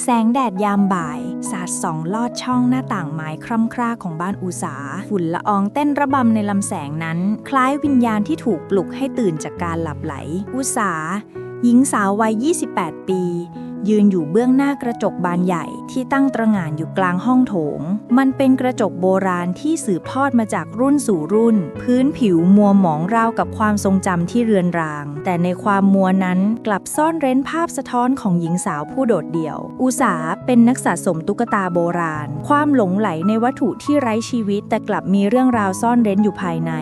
แสงแดดยามบ่าย สาดส่องลอดช่องหน้าต่างไม้คร่ำคร่าของบ้านอุสาฝุ่นละอองเต้นระบำในลำแสงนั้น คล้ายวิญญาณที่ถูกปลุกให้ตื่นจากการหลับไหล อุสาหญิงสาววัย 28 ปี ยืนอยู่เบื้องหน้ากระจกบานใหญ่ที่ตั้งตระหง่านอยู่กลางห้องโถง มันเป็นกระจกโบราณที่สืบทอดมาจากรุ่นสู่รุ่น พื้นผิวมัวหมองราวกับความทรงจำที่เรือนราง แต่ในความมัวนั้นกลับซ่อนเร้นภาพสะท้อนของหญิงสาวผู้โดดเดี่ยว อุสาเป็นนักสะสมตุ๊กตาโบราณ ความหลงไหลในวัตถุที่ไร้ชีวิต แต่กลับมีเรื่องราวซ่อนเร้นอยู่ภายใน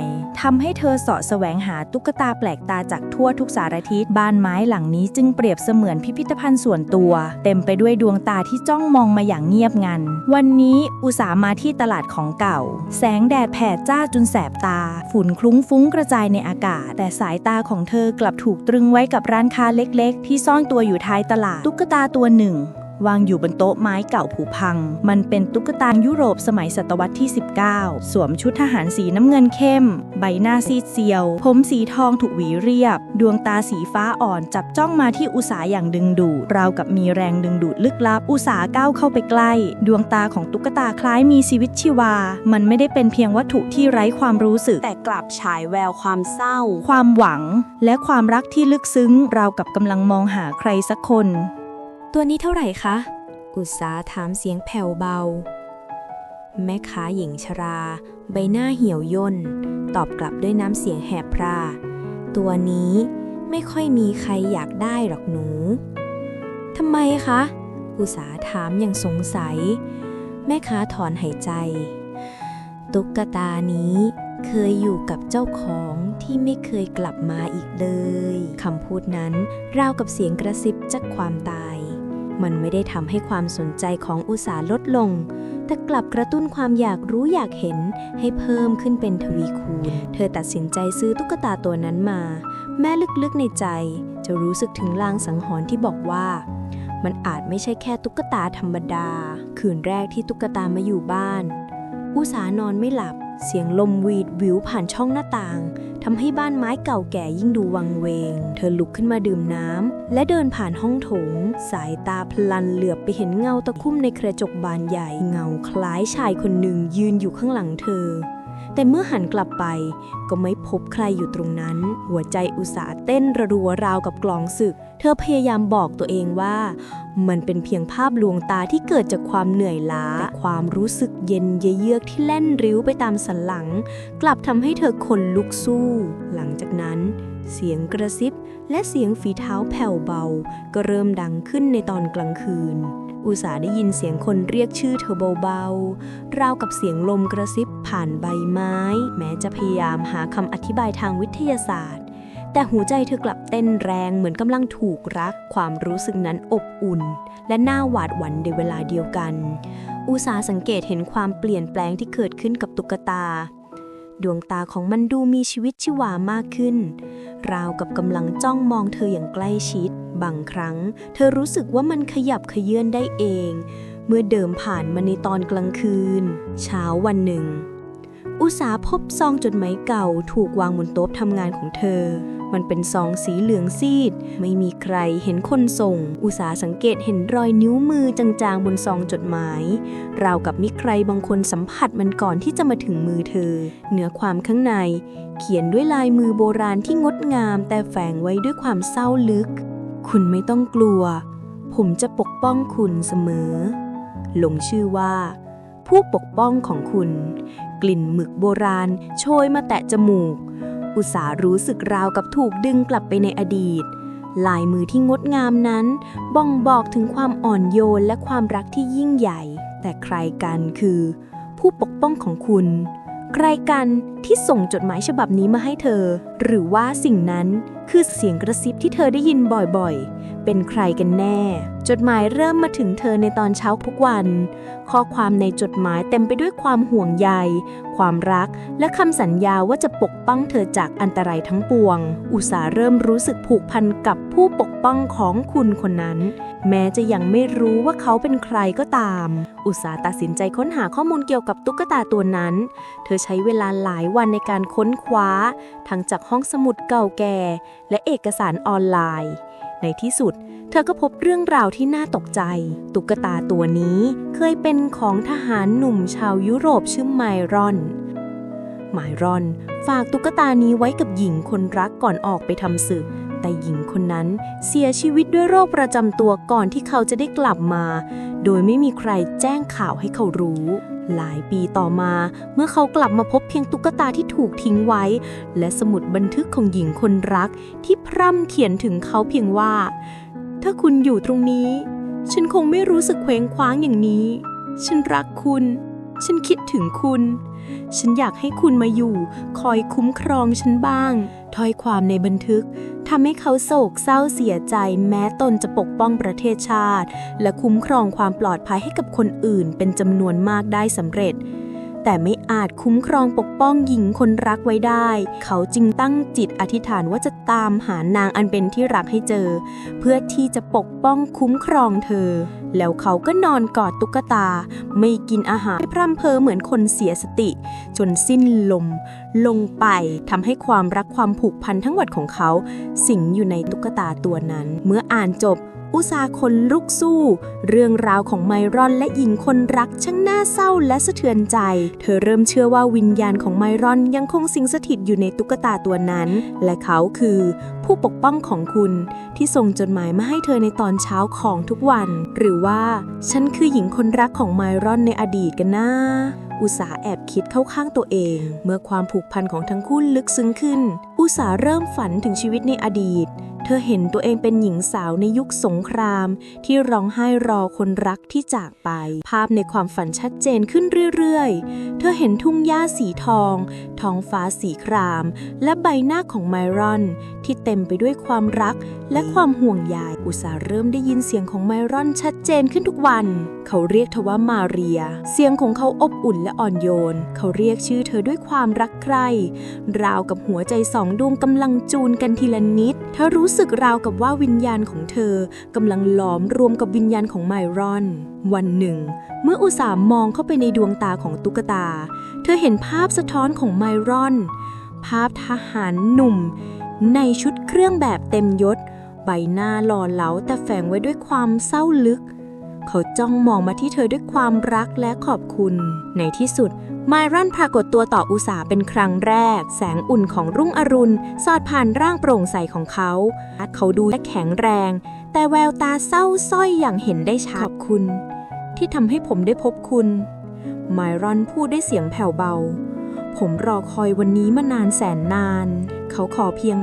ทำให้เธอเสาะแสวงหาตุ๊กตาแปลกตาจากทั่วทุกสารทิศบ้านไม้หลังนี้จึงเปรียบเสมือนพิพิธภัณฑ์ส่วนตัว เต็มไปด้วยดวงตาที่จ้องมองมาอย่างเงียบงัน วันนี้อุสามาที่ตลาดของเก่า แสงแดดแผดจ้าจนแสบตา ฝุ่นคลุ้งฟุ้งกระจายในอากาศ แต่สายตาของเธอกลับถูกตรึงไว้กับร้านค้าเล็ก ๆ ที่ซ่อนตัวอยู่ท้ายตลาดตุ๊กตาตัวหนึ่ง วางอยู่บนโต๊ะไม้เก่าผุพัง มันเป็นตุ๊กตายุโรปสมัยศตวรรษที่ 19 สวมชุดทหารสีน้ำเงินเข้ม ใบหน้าซีดเซียว ผมสีทองถูกหวีเรียบ ดวงตาสีฟ้าอ่อนจับจ้องมาที่อุสาอย่างดึงดูดราวกับมีแรงดึงดูดลึกลับ อุสาก้าวเข้าไปใกล้ ดวงตาของตุ๊กตาคล้ายมีชีวิตชีวา มันไม่ได้เป็นเพียงวัตถุที่ไร้ความรู้สึก แต่กลับฉายแววความเศร้า ความหวัง และความรักที่ลึกซึ้ง ราวกับกำลังมองหาใครสักคน ตัวนี้เท่าไหร่คะ อุตสาถามเสียงแผ่วเบา แม่ค้าหญิงชรา ใบหน้าเหี่ยวย่น ตอบกลับด้วยน้ำเสียงแหบพร่า ตัวนี้ไม่ค่อยมีใครอยากได้หรอกหนู ทำไมคะ อุตสาถามอย่างสงสัย แม่ค้าถอนหายใจ ตุ๊กตานี้เคยอยู่กับเจ้าของที่ไม่เคยกลับมาอีกเลย คำพูดนั้นราวกับเสียงกระซิบจากความตาย มันไม่ได้ทำให้ความสนใจของอุสาลดลง แต่กลับกระตุ้นความอยากรู้อยากเห็นให้เพิ่มขึ้นเป็นทวีคูณ เธอตัดสินใจซื้อตุ๊กตาตัวนั้นมา แม้ลึกๆในใจ จะรู้สึกถึงลางสังหรณ์ที่บอกว่า มันอาจไม่ใช่แค่ตุ๊กตาธรรมดา คืนแรกที่ตุ๊กตามาอยู่บ้าน อุสานอนไม่หลับ เสียงลมวีดวิวผ่านช่องหน้าต่างทำให้บ้านไม้เก่าแก่ยิ่งดูวังเวง เธอลุกขึ้นมาดื่มน้ำและเดินผ่านห้องโถง สายตาพลันเหลือบไปเห็นเงาตะคุ่มในกระจกบานใหญ่เงาคล้ายชายคนหนึ่งยืนอยู่ข้างหลังเธอ แต่เมื่อหันกลับไป ก็ไม่พบใครอยู่ตรงนั้น หัวใจอุตสาเต้นระรัวราวกับกลองศึก เธอพยายามบอกตัวเองว่า มันเป็นเพียงภาพลวงตาที่เกิดจากความเหนื่อยล้า แต่ความรู้สึกเย็นเยือกที่แล่นริ้วไปตามสันหลัง กลับทำให้เธอขนลุกสู้ หลังจากนั้น เสียงกระซิบ และเสียงฝีเท้าแผ่วเบา ก็เริ่มดังขึ้นในตอนกลางคืนอุสาได้ยินเสียงคนเรียกชื่อเธอเบาๆ ราวกับเสียงลมกระซิบผ่านใบไม้ แม้จะพยายามหาคำอธิบายทางวิทยาศาสตร์ แต่หัวใจเธอกลับเต้นแรงเหมือนกำลังถูกรัก ความรู้สึกนั้นอบอุ่น และน่าหวาดหวั่นในเวลาเดียวกัน อุสาสังเกตเห็นความเปลี่ยนแปลงที่เกิดขึ้นกับตุ๊กตา ดวงตาของมันดูมีชีวิตชีวามากขึ้น ราวกับกำลังจ้องมองเธออย่างใกล้ชิด บางครั้ง เธอรู้สึกว่ามันขยับขยื่นได้เอง เมื่อเดิมผ่านมาในตอนกลางคืน เช้าวันหนึ่งอุสาพบซองจดหมายเก่าถูกวางบนโต๊ะทำงานของเธอ มันเป็นซองสีเหลืองซีด ไม่มีใครเห็นคนส่ง อุสาสังเกตเห็นรอยนิ้วมือจางๆ บนซองจดหมาย ราวกับมีใครบางคนสัมผัสมันก่อนที่จะมาถึงมือเธอ เนื้อความข้างใน เขียนด้วยลายมือโบราณที่งดงาม แต่แฝงไว้ด้วยความเศร้าลึก คุณไม่ต้องกลัว ผมจะปกป้องคุณเสมอ ลงชื่อว่า ผู้ปกป้องของคุณ กลิ่นหมึกโบราณ โชยมาแตะจมูก อุตสารู้สึกราวกับถูกดึงกลับไปในอดีต ลายมือที่งดงามนั้น บ่งบอกถึงความอ่อนโยนและความรักที่ยิ่งใหญ่ แต่ใครกันคือ ผู้ปกป้องของคุณ ใครกันที่ส่งจดหมายฉบับนี้มาให้เธอ หรือว่าสิ่งนั้นคือเสียงกระซิบที่เธอได้ยินบ่อยๆ เป็นใครกันแน่จดหมายเริ่มมาถึงเธอในตอนเช้าทุกวัน ข้อความในจดหมายเต็มไปด้วยความห่วงใย ความรัก และคำสัญญาว่าจะปกป้องเธอจากอันตรายทั้งปวง อุตสาเริ่มรู้สึกผูกพันกับผู้ปกป้องของคุณคนนั้น แม้จะยังไม่รู้ว่าเขาเป็นใครก็ตาม อุตสาตัดสินใจค้นหาข้อมูลเกี่ยวกับตุ๊กตาตัวนั้น เธอใช้เวลาหลายวันในการค้นคว้า ทั้งจากห้องสมุดเก่าแก่ และเอกสารออนไลน์ ในที่สุด เธอก็พบเรื่องราวที่น่าตกใจ ตุ๊กตาตัวนี้เคยเป็นของทหารหนุ่มชาวยุโรปชื่อไมรอน ไมรอนฝากตุ๊กตานี้ไว้กับหญิงคนรักก่อนออกไปทำศึก แต่หญิงคนนั้นเสียชีวิตด้วยโรคประจำตัวก่อนที่เขาจะได้กลับมา โดยไม่มีใครแจ้งข่าวให้เขารู้หลายปีต่อมาเมื่อเขากลับมาพบเพียงตุ๊กตาที่ถูกทิ้งไว้ และสมุดบันทึกของหญิงคนรักที่พร่ำเขียนถึงเขาเพียงว่า ถ้าคุณอยู่ตรงนี้ ฉันคงไม่รู้สึกเคว้งคว้างอย่างนี้ ฉันรักคุณ ฉันคิดถึงคุณ ฉันอยากให้คุณมาอยู่ คอยคุ้มครองฉันบ้างถ้อยความในบันทึกทำให้เขาโศกเศร้าเสียใจแม้ตนจะปกป้องประเทศชาติ และคุ้มครองความปลอดภัยให้กับคนอื่นเป็นจำนวนมากได้สำเร็จ แต่ไม่อาจคุ้มครองปกป้องหญิงคนรักไว้ได้ เขาจึงตั้งจิตอธิษฐานว่าจะตามหานางอันเป็นที่รักให้เจอ เพื่อที่จะปกป้องคุ้มครองเธอ แล้วเขาก็นอนกอดตุ๊กตา ไม่กินอาหารพร่ำเพอเหมือนคนเสียสติ จนสิ้นลม ลงไปทำให้ความรักความผูกพันทั้งหมดของเขา สิงอยู่ในตุ๊กตาตัวนั้น เมื่ออ่านจบ อุสาคนลุกสู้ เรื่องราวของไมรอนและหญิงคนรักช่างน่าเศร้าและสะเทือนใจ เธอเริ่มเชื่อว่าวิญญาณของไมรอนยังคงสิงสถิตอยู่ในตุ๊กตาตัวนั้น และเขาคือ ผู้ปกป้องของคุณที่ส่งจดหมายมาให้เธอในตอนเช้าของทุกวัน หรือว่าฉันคือหญิงคนรักของไมรอนในอดีตกันนะอุสาแอบคิดเข้าข้างตัวเอง เมื่อความผูกพันของทั้งคู่ลึกซึ้งขึ้น อุสาเริ่มฝันถึงชีวิตในอดีต ธอเห็นตัวเองเป็นหญิงสาวในยุคสงคราม ที่ร้องไห้รอคนรักที่จากไป ภาพในความฝันชัดเจนขึ้นเรื่อยๆ เธอเห็นทุ่งหญ้าสีทอง ท้องฟ้าสีคราม และใบหน้าของไมรอน ที่เต็มไปด้วยความรักและความห่วงใยอุสาเริ่มได้ยินเสียงของไมรอนชัดเจนขึ้นทุกวัน เขาเรียกเธอว่ามาเรีย เสียงของเขาอบอุ่นและอ่อนโยน เขาเรียกชื่อเธอด้วยความรักใคร่ราวกับหัวใจสองดวงกำลังจูนกันทีละนิดเธอรู้สึกราวกับว่าวิญญาณของเธอกำลังหลอมรวมกับวิญญาณของไมรอน วันหนึ่ง เมื่ออุสามมองเข้าไปในดวงตาของตุ๊กตา เธอเห็นภาพสะท้อนของไมรอน ภาพทหารหนุ่ม ในชุดเครื่องแบบเต็มยศ ใบหน้าหล่อเหลาแต่แฝงไว้ด้วยความเศร้าลึก เขาจ้องมองมาที่เธอด้วยความรักและขอบคุณ ในที่สุดไมรอนปรากฏตัวต่ออุสาเป็นครั้งแรก แสงอุ่นของรุ่งอรุณ สอดผ่านร่างโปร่งใสของเขา เขาดูและแข็งแรง แต่แววตาเศร้าสร้อยอย่างเห็นได้ชัดขอบคุณ ที่ทำให้ผมได้พบคุณไมรอนพูดด้วยเสียงแผ่วเบา ผมรอคอยวันนี้มานานแสนนาน เขาขอเพียง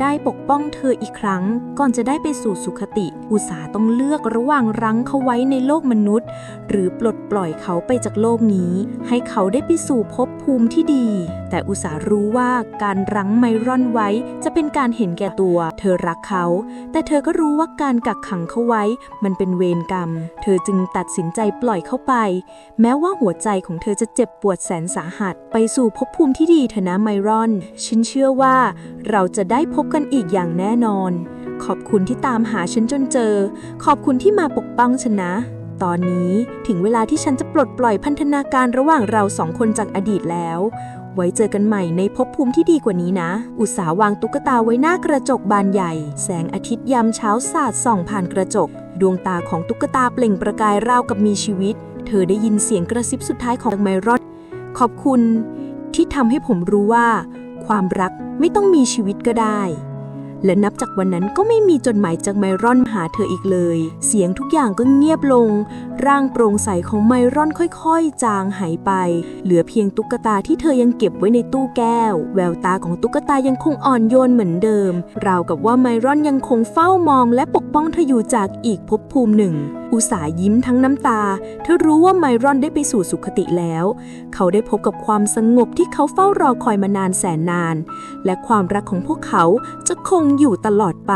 ได้ปกป้องเธออีกครั้ง ก่อนจะได้ไปสู่สุขติอุตสาต้องเลือกระหว่างรั้งเขาไว้ในโลกมนุษย์ หรือปลดปล่อยเขาไปจากโลกนี้ ให้เขาได้ไปสู่ภพภูมิที่ดี แต่อุตสารู้ว่าการรั้งไมรอนไว้จะเป็นการเห็นแก่ตัว เธอรักเขา แต่เธอก็รู้ว่าการกักขังเขาไว้ มันเป็นเวรกรรม เธอจึงตัดสินใจปล่อยเขาไป แม้ว่าหัวใจของเธอจะเจ็บปวดแสนสาหัส ไปสู่ภพภูมิที่ดีเถอะนะไมรอน ฉันเชื่อว่า เราจะได้พบกันอีกอย่างแน่นอน ขอบคุณที่ตามหาฉันจนเจอ ขอบคุณที่มาปกป้องฉันนะ ตอนนี้ถึงเวลาที่ฉันจะปลดปล่อยพันธนาการระหว่างเราสองคนจากอดีตแล้ว ไว้เจอกันใหม่ในภพภูมิที่ดีกว่านี้นะ อุตสาวางตุ๊กตาไว้หน้ากระจกบานใหญ่ แสงอาทิตย์ยามเช้าสาดส่องผ่านกระจก ดวงตาของตุ๊กตาเปล่งประกายราวกับมีชีวิต เธอได้ยินเสียงกระซิบสุดท้ายของไมรอนขอบคุณที่ทำให้ผมรู้ว่า ความรักไม่ต้องมีชีวิตก็ได้ และนับจากวันนั้นก็ไม่มีจดหมายจากไมรอนหาเธออีกเลย เสียงทุกอย่างก็เงียบลง ร่างโปร่งใสของไมรอนค่อยๆ จางหายไป เหลือเพียงตุ๊กตาที่เธอยังเก็บไว้ในตู้แก้ว แววตาของตุ๊กตายังคงอ่อนโยนเหมือนเดิม ราวกับว่าไมรอนยังคงเฝ้ามองและปกป้องเธออยู่จากอีกภพภูมิหนึ่ง อุตสาห์ยิ้มทั้งน้ำตา เธอรู้ว่าไมรอนได้ไปสู่สุคติแล้ว เขาได้พบกับความสงบที่เขาเฝ้ารอคอยมานานแสนนาน และความรักของพวกเขาจะคงอยู่ตลอดไป